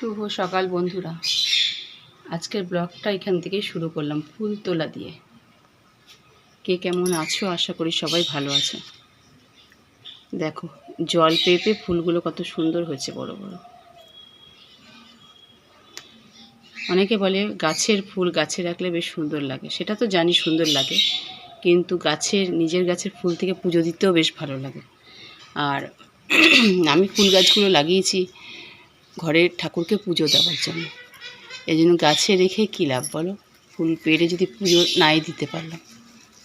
শুভ সকাল বন্ধুরা। আজকের ব্লগটা এখান থেকেই শুরু করলাম ফুল তোলা দিয়ে। কে কেমন আছো? আশা করি সবাই ভালো আছে। দেখো, জল পেয়ে পেয়ে ফুলগুলো কত সুন্দর হয়েছে বড় বড়। অনেকে বলে গাছের ফুল গাছে রাখলে বেশ সুন্দর লাগে। সেটা তো জানি সুন্দর লাগে, কিন্তু গাছের, নিজের গাছের ফুল থেকে পুজো দিতেও বেশ ভালো লাগে। আর আমি ফুল গাছগুলো লাগিয়েছি ঘরের ঠাকুরকে পুজো দেওয়ার জন্য। এই জন্য গাছে রেখে কী লাভ বলো? ফুল পেড়ে যদি পুজো নাই দিতে পারলাম,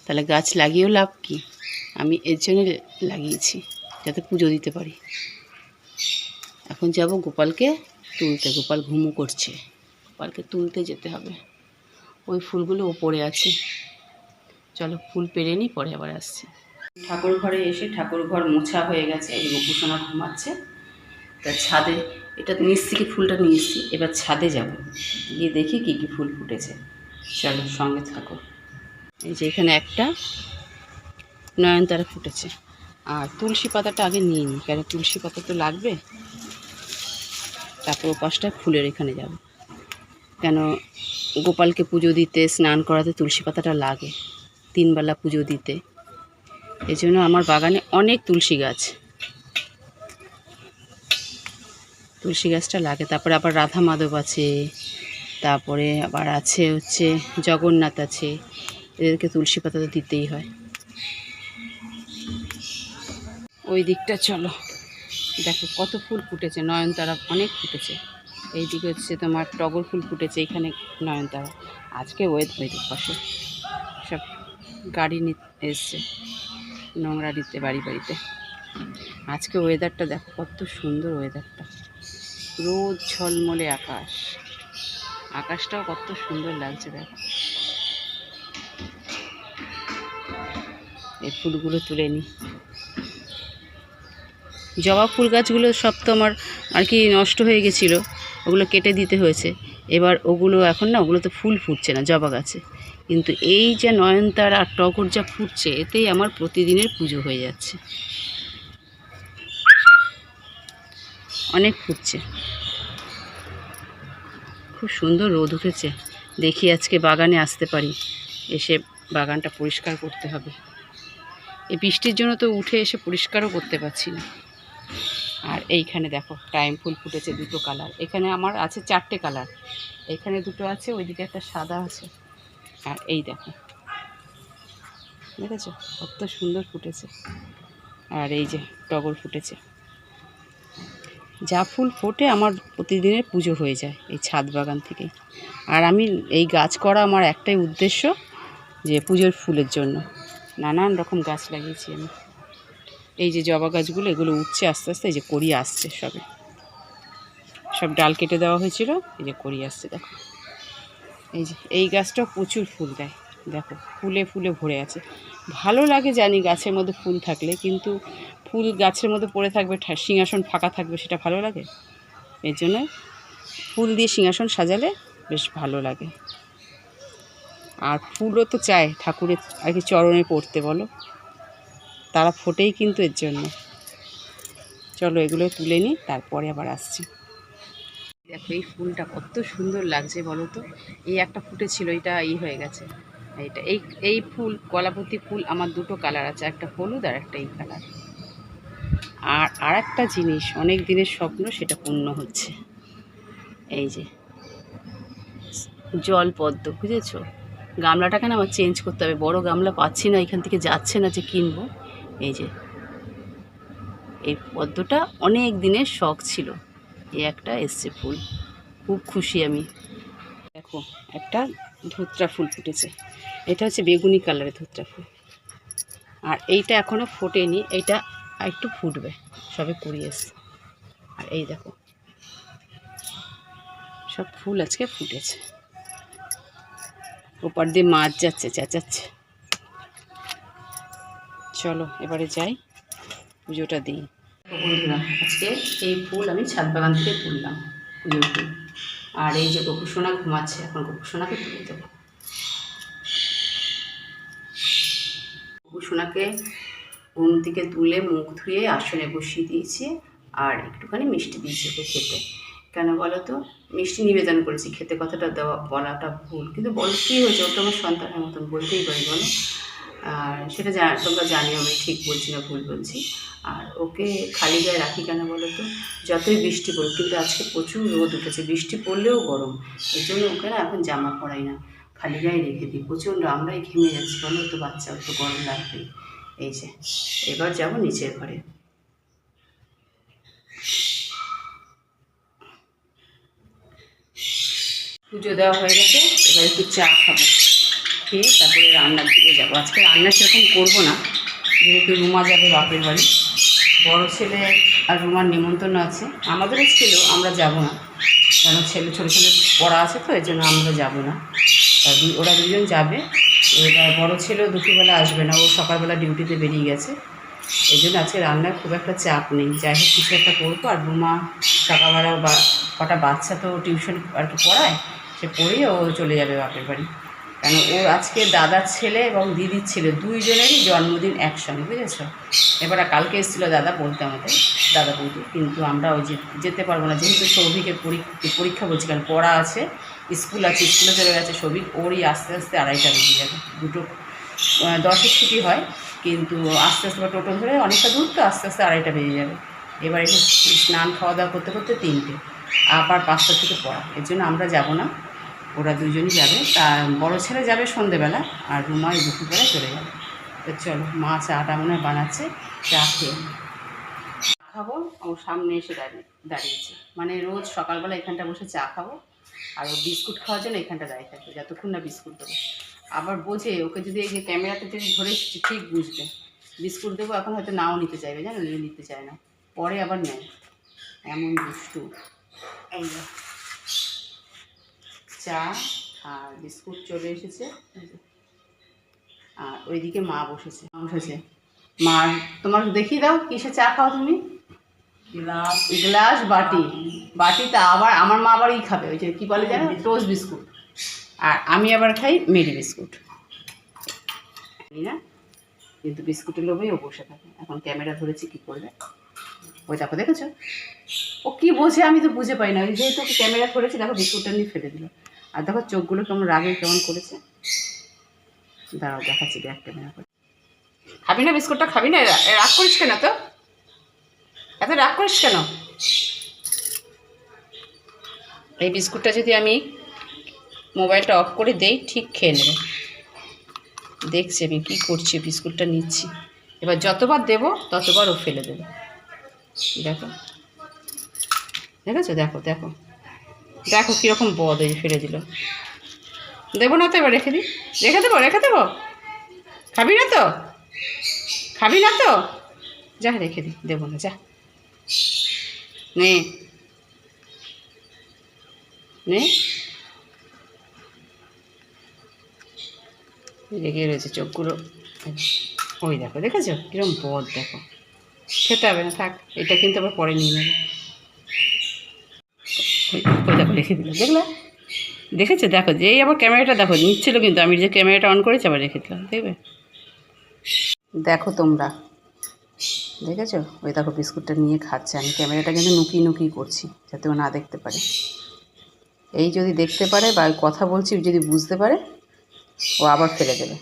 তাহলে গাছ লাগিয়েও লাভ কি? আমি এর জন্য লাগিয়েছি, যাতে পুজো দিতে পারি। এখন যাব গোপালকে তুলতে। গোপাল ঘুমু করছে। গোপালকে তুলতে যেতে হবে। ওই ফুলগুলো ওপরে আছে। চলো ফুল পেরে নিই, পরে আবার আসছি। ঠাকুর ঘরে এসে ঠাকুর ঘর মোছা হয়ে গেছে। এই গোপুসোনা ঘুমাচ্ছে। তা ছাদে এটা নিচ থেকে ফুলটা নিয়ে এসেছি এবার ছাদে যাব। গিয়ে দেখি কী কী ফুল ফুটেছে। চলো, সঙ্গে থাকো। এই যে এখানে একটা নয়নতারা ফুটেছে। আর তুলসী পাতাটা আগে নিয়ে নিই কেন তুলসী পাতা তো লাগবে? তারপর ওপাশটা ফুলের এখানে যাব। কেন গোপালকে পুজো দিতে, স্নান করাতে তুলসী পাতাটা লাগে, তিনবেলা পুজো দিতে। এই জন্য আমার বাগানে অনেক তুলসী গাছ। তুলসী গাছটা লাগে, তারপরে আবার রাধা মাধব আছে, তারপরে আবার আছে হচ্ছে জগন্নাথ আছে, এদেরকে তুলসী পাতা তো দিতেই হয়। ওই দিকটা চলো, দেখো কত ফুল ফুটেছে, নয়নতারা অনেক ফুটেছে। এই দিকে হচ্ছে তোমার টগর ফুল ফুটেছে, এখানে নয়নতারা। আজকে ওয়েদ হয়ে পাশে সব গাড়ি নিতে এসছে, নোংরা দিতে বাড়ি বাড়িতে। আজকে ওয়েদারটা দেখো কত সুন্দর ওয়েদারটা রোদ ঝলমলে আকাশ। আকাশটাও কত সুন্দর লাগছে দেখো। এই ফুলগুলো তুলে নিই জবা ফুল গাছগুলো সব তো আমার আর কি নষ্ট হয়ে গেছিল। ওগুলো কেটে দিতে হয়েছে। এবার ওগুলো এখন না ওগুলো তো ফুল ফুটছে না জবা গাছে। কিন্তু এই যে নয়নতারা আর টগর যা ফুটছে, এতেই আমার প্রতিদিনের পুজো হয়ে যাচ্ছে। অনেক ফুটছে। খুব সুন্দর রোদ উঠেছে। দেখি আজকে বাগানে আসতে পারি। এসে বাগানটা পরিষ্কার করতে হবে। এই বৃষ্টির জন্য তো উঠে এসে পরিষ্কারও করতে পারছি না। আর এইখানে দেখো, টাইম ফুল ফুটেছে দুটো কালার। এখানে আমার আছে চারটে কালার। এখানে দুটো আছে, ওইদিকে একটা সাদা আছে। আর এই দেখো। দেখেছ? কত সুন্দর ফুটেছে। আর এই যে টগর ফুটেছে। যা ফুল ফোটে আমার প্রতিদিনের পুজো হয়ে যায় এই ছাদ বাগান থেকে আর আমি এই গাছ করা আমার একটাই উদ্দেশ্য যে পুজোর ফুলের জন্য। নানান রকম গাছ লাগিয়েছি আমি। এই যে জবা গাছগুলো, এগুলো উঠছে আস্তে আস্তে, এই যে করি আসছে সবে। সব ডাল কেটে দেওয়া হয়েছিল, এই যে করি আসছে, দেখো। এই যে, এই গাছটাও প্রচুর ফুল দেয়। দেখো, ফুলে ফুলে ভরে আছে। ভালো লাগে জানি গাছের মধ্যে ফুল থাকলে, কিন্তু ফুল গাছের মধ্যে পড়ে থাকবে সিংহাসন ফাঁকা থাকবে, সেটা ভালো লাগে? এর জন্য ফুল দিয়ে সিংহাসন সাজালে বেশ ভালো লাগে। আর ফুলও তো চায় ঠাকুরের আর কি চরণে পড়তে, বলো? তারা ফোটেই কিন্তু এর জন্য। চলো এগুলো তুলে নিই, তারপরে আবার আসছি। দেখো, এই ফুলটা কত সুন্দর লাগছে, বলো তো? এই একটা ফুটেছিল এটা ই হয়ে গেছে। এইটা, এই এই ফুল কলাপতি ফুল, আমার দুটো কালার আছে, একটা হলুদ আর একটা এই কালার। আর আর একটা জিনিস, অনেক দিনের স্বপ্ন সেটা পূর্ণ হচ্ছে। এই যে, জল পদ্ম, বুঝেছ? গামলাটাকে না আমার চেঞ্জ করতে হবে, বড় গামলা পাচ্ছি না, এখান থেকে যাচ্ছে না যে কিনবো। এই যে, এই পদ্মটা অনেক দিনের শখ ছিল, এই একটা এসছে ফুল, খুব খুশি আমি। দেখো, একটা ধুতরা ফুল ফুটেছে, এটা হচ্ছে বেগুনি কালারের ধুতরা ফুল। আর এইটা এখনও ফোটেনি এইটা একটু ফুটবে। সবে কুড়িয়ে এসছে। আর এই দেখো। সব ফুল আজকে ফুটেছে। ওপার দিয়ে মাছ যাচ্ছে, চেঁচাচ্ছে। চলো, এবারে যাই। পুজোটা দিই। বন্ধুরা, আজকে এই ফুল আমি ছাদ বাগান থেকে তুললাম পুজোর ফুল আর এই যে গোপুসোনা ঘুমাচ্ছে, এখন গোপুসোনাকে তুলে দেবো। গোপুসোনাকে ঘুম থেকে তুলে মুখ ধুয়ে আসনে বসিয়ে দিয়েছি আর একটুখানি মিষ্টি দিয়েছি ওকে খেতে। কেন বলো তো মিষ্টি নিবেদন করেছি, খেতে কথাটা দেওয়া, বলাটা ভুল। কিন্তু বল, কী হয়েছে? ও তো আমার সন্তানের মতন, বলতেই পারি বলো। আর সেটা জা, তোমরা জানিও, আমি ঠিক বলছি না ভুল বলছি। আর ওকে খালি গায়ে রাখি কেন বলো তো যতই বৃষ্টি পড়ুক, কিন্তু আজকে প্রচুর রোদ উঠেছে। বৃষ্টি পড়লেও গরম। এই জন্য ওকে না এখন জামা পরাই না। খালি গায়ে রেখে দিই। প্রচণ্ড আমরাই ঘেমে যাচ্ছি। বলো তো বাচ্চা একটু গরম লাগবেই। এই যে, এবার যাব নিচের ঘরে। পুজো দেওয়া হয়ে গেছে, এবার একটু চা খাব। খেয়ে তারপরে রান্নার দিকে যাব। আজকে রান্না সেরকম করব না, যেহেতু রুমা যাবে বাপের বাড়ি। বড় ছেলে আর রুমার নিমন্ত্রণ আছে। আমাদেরও ছিল, আমরা যাব না। কারণ ছেলে, ছোটো ছেলে পড়া আছে তো এর জন্য আমরা যাব না। ওরা দুজন যাবে। এবার বড় ছেলেও দুপুরবেলা আসবে না, ও সকালবেলা ডিউটিতে বেরিয়ে গেছে। এই জন্য আজকে রান্নার খুব একটা চাপ নেই। যাই হোক, কিছু একটা করব। আর বোমা সকালবেলা বা কটা বাচ্চা তো টিউশন আর কি পড়ায়, সে পড়িয়ে ও চলে যাবে বাপের বাড়ি। কেন ওর আজকে দাদার ছেলে এবং দিদির ছেলে, দুইজনেরই জন্মদিন একসঙ্গে, বুঝেছ? এবার কালকে এসেছিল দাদা বলতে আমাদের দাদা বৌদি, কিন্তু আমরা ওই যে যেতে পারব না, যেহেতু সৌভিকের পরীক্ষা বলছি, কারণ পড়া আছে, স্কুল আছে, স্কুলে চলে গেছে সৌভিক, ওরই আস্তে আস্তে আড়াইটা বেজে যাবে, দুটো দশের ছুটি হয়, কিন্তু আস্তে আস্তে টোটো ধরে অনেকটা দূর তো আস্তে আস্তে আড়াইটা বেজে যাবে। এবার একটু স্নান খাওয়া দাওয়া করতে করতে তিনটে, আবার পাঁচটা থেকে পড়া, এর জন্য আমরা যাব না। ওরা দুজনই যাবে। তা বড় ছেলে যাবে সন্ধেবেলা, আর রুমাই দুপুরবেলা চলে যাবে তো চলো, মা চাটা মনে হয় বানাচ্ছে, চা খেয়ে খাব, ও সামনে এসে দাঁড়িয়ে, দাঁড়িয়েছে। মানে রোজ সকালবেলা এখানটা বসে চা খাব, আর ও বিস্কুট খাওয়ার জন্য এখানটা দাঁড়িয়ে থাকবে, যতক্ষণ না বিস্কুট দেবো। আবার বোঝে, ওকে যদি এই যে ক্যামেরাতে যদি ধরে ঠিক বুঝবে। বিস্কুট দেবো, এখন হয়তো নাও নিতে চাইবে, জানো? নিতে চায় না। পরে আবার নেয়। এমন দুষ্টু। এই। চা আর বিস্কুট চলে এসেছে। আর ওইদিকে মা বসেছে মা বসেছে মা তোমার দেখিয়ে দাও কিসে চা খাও তুমি। গ্লাস। গ্লাস বাটি। বাটিতে আবার আমার মা আবার খাবে ওই যে কী বলে জানো টোস্ট বিস্কুট। আর আমি আবার খাই মেরি বিস্কুট। না কিন্তু বিস্কুটের লোভেই ও বসে থাকে। এখন ক্যামেরা ধরেছি কী করবে? ওই দেখো দেখেছ? ও কি বোঝে আমি তো বুঝে পাই না। ওই যেহেতু ক্যামেরা ধরেছি দেখো বিস্কুটটা নিয়ে ফেলে দিল। আর দেখো চোখগুলো কেমন রাগে কেমন করেছে। দাঁড়াও, দেখাচ্ছি দেখ ক্যামেরা করে খাবি না বিস্কুটটা? খাবি না? রাগ করিস কেন তো এত রাগ করিস কেন? এই বিস্কুটটা যদি আমি মোবাইলটা অফ করে দেই, ঠিক খেয়ে নেবে। দেখছি আমি কী করছি, বিস্কুটটা নিচ্ছি। এবার যতবার দেব, ততবার ও ফেলে দেবে। দেখো। দেখেছ? দেখো দেখো। দেখো কীরকম বদ এই ফেলে দিল। দেবো না তো এবার, রেখে দিই রেখে দেবো রেখে দেবো। খাবি না তো? খাবি না তো? যা, রেখে দিই দেবো না, যা। নে। নে। লেগে রয়েছে চোখগুলো। ওই দেখো, দেখেছ? কিরম বদ দেখো। খেতে হবে না, থাক। এটা কিন্তু আবার পরে নিয়ে নেবে। রেখে দিল, দেখলে? দেখেছ? দেখো যেই আবার ক্যামেরাটা দেখো নিচ্ছিল কিন্তু আমি যে ক্যামেরাটা অন করেছি, আবার রেখে দিলাম, দেখবে? দেখো তোমরা। দেখেছ? ওই দেখো বিস্কুটটা নিয়ে খাচ্ছে, আমি ক্যামেরাটা কিন্তু নুকি নুকি করছি, যাতে ও না দেখতে পারে। এই যদি দেখতে পারে বা কথা বলছি, যদি বুঝতে পারে, ও আবার ফেলে দেবে।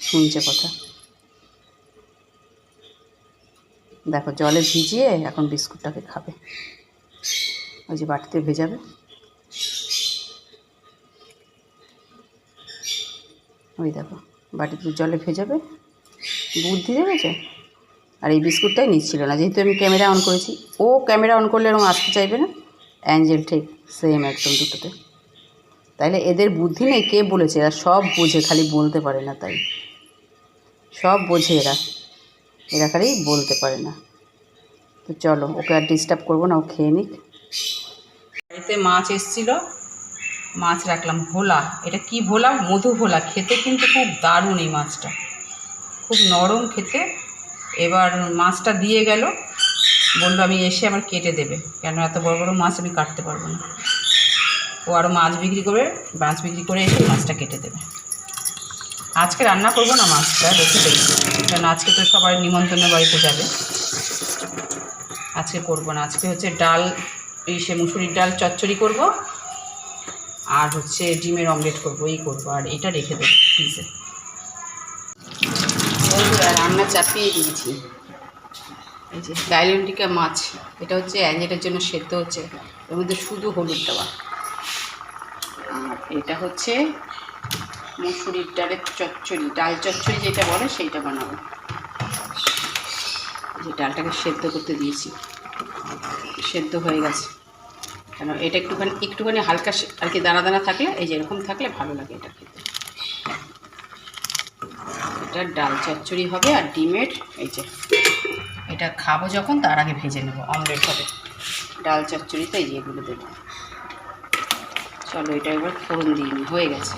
শুনছে কথা। দেখো, জলে ভিজিয়ে এখন বিস্কুটটাকে খাবে। ওই যে বাটিতে ভেজাবে। ওই দেখো, বাটিতে জলে ভেজাবে। বুদ্ধি দেখেছে আর এই বিস্কুটটাই নিচ্ছিল না, যেহেতু আমি ক্যামেরা অন করেছি। ও ক্যামেরা অন করলে এরকম আসতে চাইবে না? অ্যাঞ্জেল ঠিক, সেম একদম দুটোতে। তাইলে এদের বুদ্ধি নেই, কে বলেছে? এরা সব বোঝে, খালি বলতে পারে না তাই। সব বোঝে এরা। এরা খালি বলতে পারে না। তো চলো, ওকে আর ডিস্টার্ব করব না, ও খেয়ে নিক। বাড়িতে মাছ এসছিল। মাছ রাখলাম, ভোলা। এটা কি ভোলা? মধু ভোলা। খেতে কিন্তু খুব দারুণ এই মাছটা। খুব নরম খেতে। এবার মাছটা দিয়ে গেল। বলল, আমি এসে আমার কেটে দেবে। কেন এত বড় বড় মাছ আমি কাটতে পারব না? ও আরও মাছ বিক্রি করে, মাছ বিক্রি করে এসে মাছটা কেটে দেবে। আজকে রান্না করব না মাছটা রেখে দেবো কারণ আজকে তো সবাই নিমন্ত্রণের বাড়িতে যাবে। আজকে করব না। আজকে হচ্ছে ডাল এই সে মুসুরির ডাল চচ্চড়ি করব, আর হচ্ছে ডিমের অমলেট করব, এই করব, আর এটা রেখে দেবো ফ্রিজে রান্না চাপিয়ে দিয়েছি। এই যে ডাইলেন্টিকা মাছ, এটা হচ্ছে অ্যাঞ্জেটের জন্য সেদ্ধ হচ্ছে, এর মধ্যে শুধু হলুদ দেওয়া। আর এটা হচ্ছে মুসুরির ডালের চচ্চড়ি, ডাল চচ্চড়ি যেটা বলে সেইটা বানাবো। যে ডালটাকে সেদ্ধ করতে দিয়েছি। সেদ্ধ হয়ে গেছে। কেন এটা একটুখানি একটুখানি হালকা আর কি দানা দানা থাকলে, এই যে এরকম থাকলে ভালো লাগে এটা খেতে। এটা ডাল চচ্চড়ি হবে আর ডিমের, এই যে। এটা খাব যখন, তার আগে ভেজে নেব, অমলেট হবে। ডাল চচ্চড়িতে এই যে এগুলো দেবো। চলো, এটা এবার ফোড়ন দিয়ে নিই, হয়ে গেছে।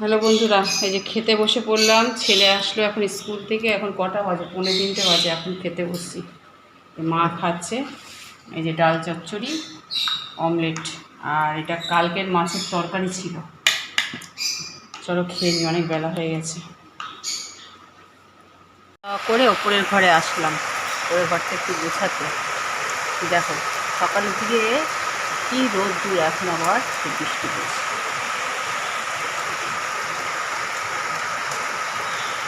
হ্যালো বন্ধুরা, এই যে খেতে বসে পড়লাম, ছেলে আসলো এখন স্কুল থেকে, এখন কটা বাজে? পনেরো তিনটে বাজে, এখন খেতে বসছি। মা খাচ্ছে। এই যে ডাল চচ্চড়ি, অমলেট, আর এটা কালকের মাছের তরকারি ছিল। চলো খেয়ে নিই, অনেক বেলা হয়ে গেছে। করে ওপরের ঘরে আসলাম। ওপরের ঘরটা একটু গোছাতে। দেখো সকালের দিকে কী রোদ দিয়ে এখন আবার বৃষ্টি পড়ছে।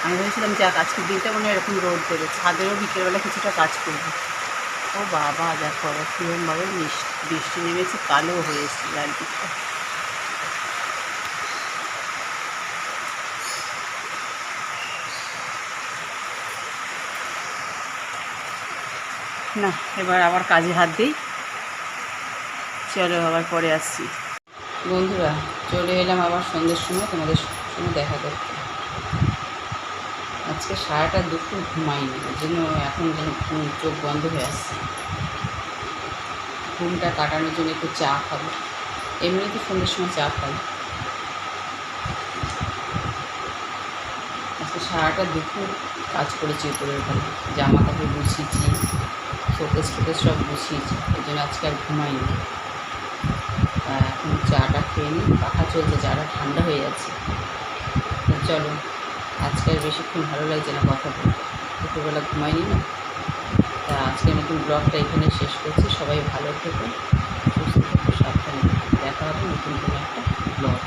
আমি ভেবেছিলাম যাক আজকের দিনটা মনে এরকম রোদ দেবে। ছাদেরও বিকেলবেলা কিছুটা কাজ করব। ও বাবা, দেখো কীরকমভাবে বৃষ্টি নেমেছে, কালো হয়ে এসছে চারদিকটা। না, এবার আবার কাজে হাত দিই। চলো আবার পরে আসছি। বন্ধুরা, চলে এলাম আবার সন্ধ্যের সময়, তোমাদের সঙ্গে দেখা করতে। আজকে সারাটা দুপুর ঘুমাইনি, ওই জন্য এখন যেন ঘুম, চোখ বন্ধ হয়ে আসছে। ঘুমটা কাটানোর জন্য একটু চা খাব। এমনি তো সন্ধ্যের সময় চা খাই। আজকে সারাটা দুপুর কাজ করেছি উপরের ঘরে। জামা কাপড় গুছিয়েছি, শোকেস টোকেস সব গুছিয়েছি, ওই জন্য আজকে আর ঘুমাইনি। এখন চাটা খেয়ে নিই পাখা চলছে, চাটা ঠান্ডা হয়ে যাচ্ছে চলো আজকে আর বেশিক্ষণ ভালো লাগছে না কথা বলতে। দুপুরবেলা ঘুমাইনি না। তা আজকে নতুন ব্লগটা এখানে শেষ করছি। সবাই ভালো থেকো, সুস্থ থেকো, সাবধানে দেখা হবে নতুন কোনো একটা ব্লগ।